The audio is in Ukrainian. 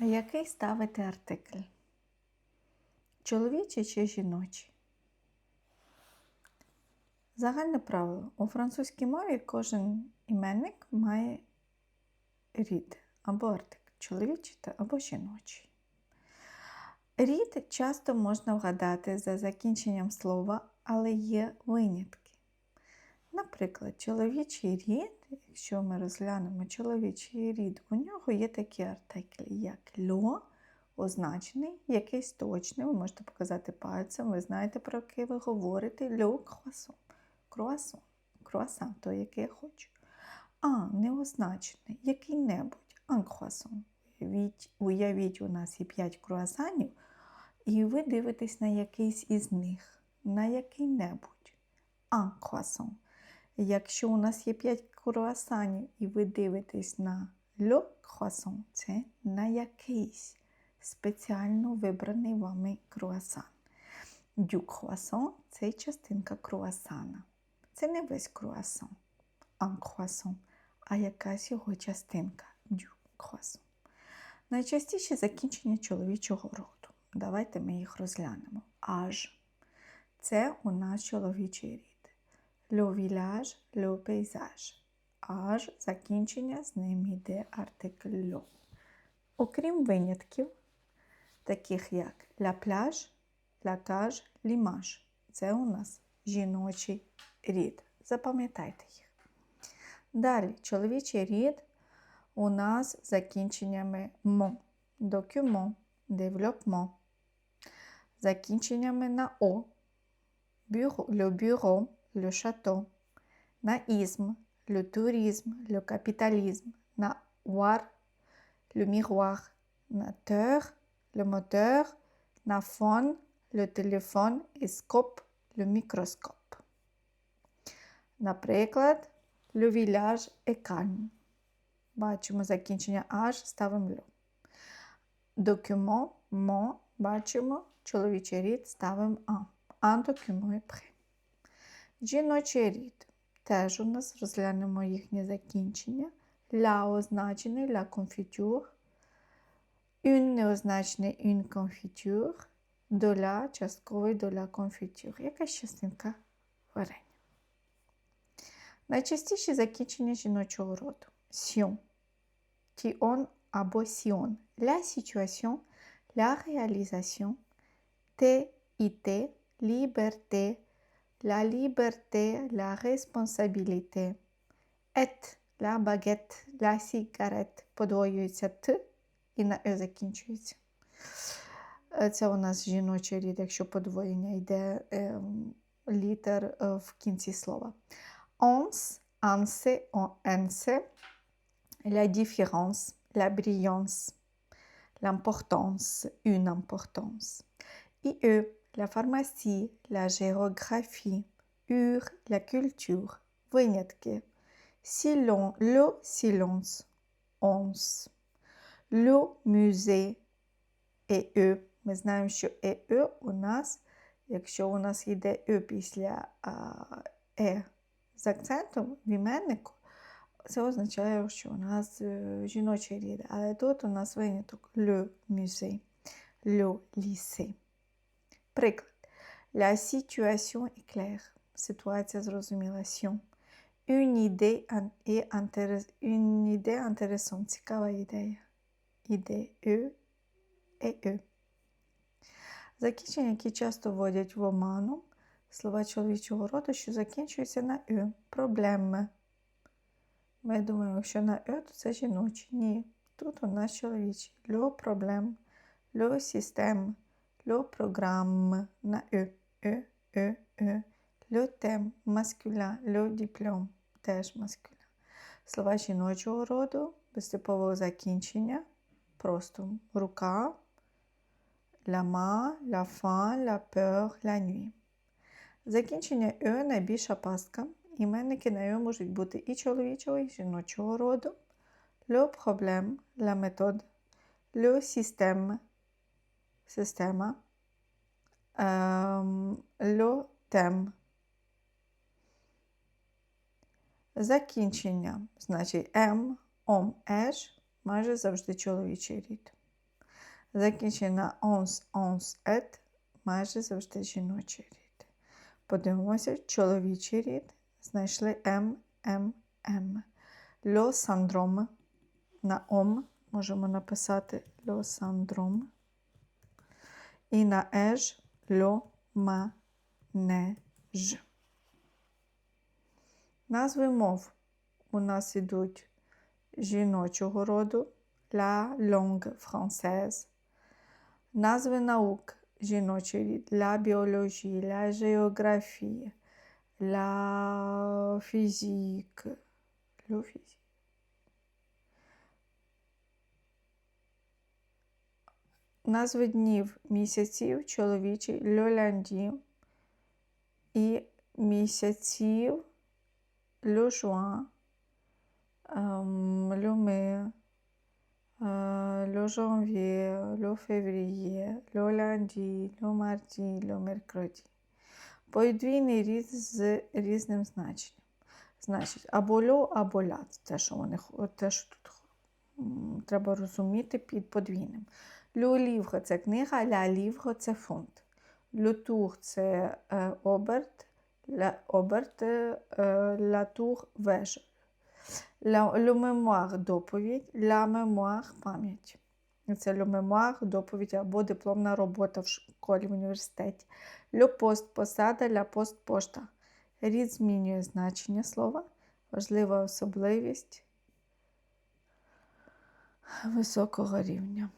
Який ставити артикль? Чоловічий чи жіночий? Загальне правило. У французькій мові кожен іменник має рід або артикль чоловічий або жіночий. Рід часто можна вгадати за закінченням слова, але є винятки. Наприклад, чоловічий рід, якщо ми розглянемо чоловічий рід, у нього є такі артиклі, як льо, означений, якийсь точний, ви можете показати пальцем, ви знаєте, про який ви говорите, льо круасон. Круасон. Круасан, то який я хочу. А, неозначений, який-небудь, анкруасон. Уявіть, уявіть, у нас є 5 круасанів, і ви дивитесь на якийсь із них, на який-небудь. Анкруасон. Якщо у нас є 5 круасанів, і ви дивитесь на le croissant, це на якийсь спеціально вибраний вами круасан. Du croissant – це частинка круасана. Це не весь круасан, un croissant, а якась його частинка du croissant. Найчастіше закінчення чоловічого роду. Давайте ми їх розглянемо. Аж – це у нас чоловічий рід. Le village, le paysage. Аж закінчення з ним йде артикль льо. Окрім винятків, таких як la cage, l'image. Це у нас жіночий рід. Запам'ятайте їх. Далі, чоловічий рід у нас закінченнями мо. Докюмент, девелопмент. Закінченнями на о. Бюро, bureau, le. На ізм, le tourisme, le capitalisme. На war, le miroir. На terre, le moteur. На фон, le téléphone. І scope, le microscope. Наприклад, le village est calme. Бачимо закінчення аж, ставимо льо. Докюмент, мо, бачимо, чоловічий рід ставимо а. Un document est prêt. Жіночий рід. Теж у нас розглянемо їхнє закінчення. Ля означений ля confiture. Une неозначений une confiture. Доля частковий доля confiture. Якась частинка варення. Найчастіші закінчення жіночого роду. Сіон. Тіон або сіон. La situation, la réalisation. Те і те. Liberté. La liberté, la responsabilité. Et, la baguette, la cigarette. Подвоюється т і на е закінчується. Це у нас жіночий рід, якщо подвоєння йде е, літер е, в кінці слова. Once, anse, ense. La différence, la brillance. L'importance, une importance. Et eux, la pharmacie, la géographie, ur, la culture, винятки. Silon, le silence, once. Le musée, et eux. Ми знаємо, що е, е у нас, якщо у нас йде е після а, е з акцентом в іменнику, це означає, що у нас е, жіночий рід. Але тут у нас виняток le musée, le lycée. Приклад. La situation est claire. Ситуація зрозуміла. Sion. Une idée est intéress... Une idée intéressante. Цікава ідея. Іде е, е, е. Закінчення, які часто вводять в оману, слова чоловічого роду, що закінчуються на «ю». Проблеми. Ми думаємо, що на «ю» то це жіночі. Ні. Тут у нас чоловічий. Льо проблем, льо систем, льо програм на «ю». «Ю», «ю», «ю». Льо тем, маскуля, льо диплом, теж маскуля. Слова жіночого роду, без типового закінчення, просто рука, la main, la faim, la peur, la nuit. Закінчення «ё» найбільша пастка. Іменники на «ё» можуть бути і чоловічого, і жіночого роду. Le problème, la méthode. Le système, система. Ем, le. Закінчення, значить, м, ом, еш, майже завжди чоловічий рід. закінчення онс, онс, ет майже завжди жіночий рід. Подивимося, чоловічий рід знайшли М, М, М. Льо сандром на ом можемо написати льо сандром. І на еж льо ма не ж. Назви мов у нас ідуть жіночого роду la langue française. Назви наук жіночий рід la biologie, la géographie, la physique, le physique. Назви днів місяців чоловічий le і місяців juin, ем, le lundi, le mardi, le mercredi. Подвійний рід з різним значенням. Значить, або льо, або ля. Те, що, вони, те, що тут треба розуміти під подвійним. Лю лівго це книга, ля лівго це фонд. Лю тур це е, оберт, ля оберт, е, лятур вежа. Ля, лю мемуар доповідь, ля мемуар пам'ять. Це лю мемуар доповідь або дипломна робота в школі в університеті. Лю пост посада, ля пост пошта. Рід змінює значення слова, важлива особливість високого рівня.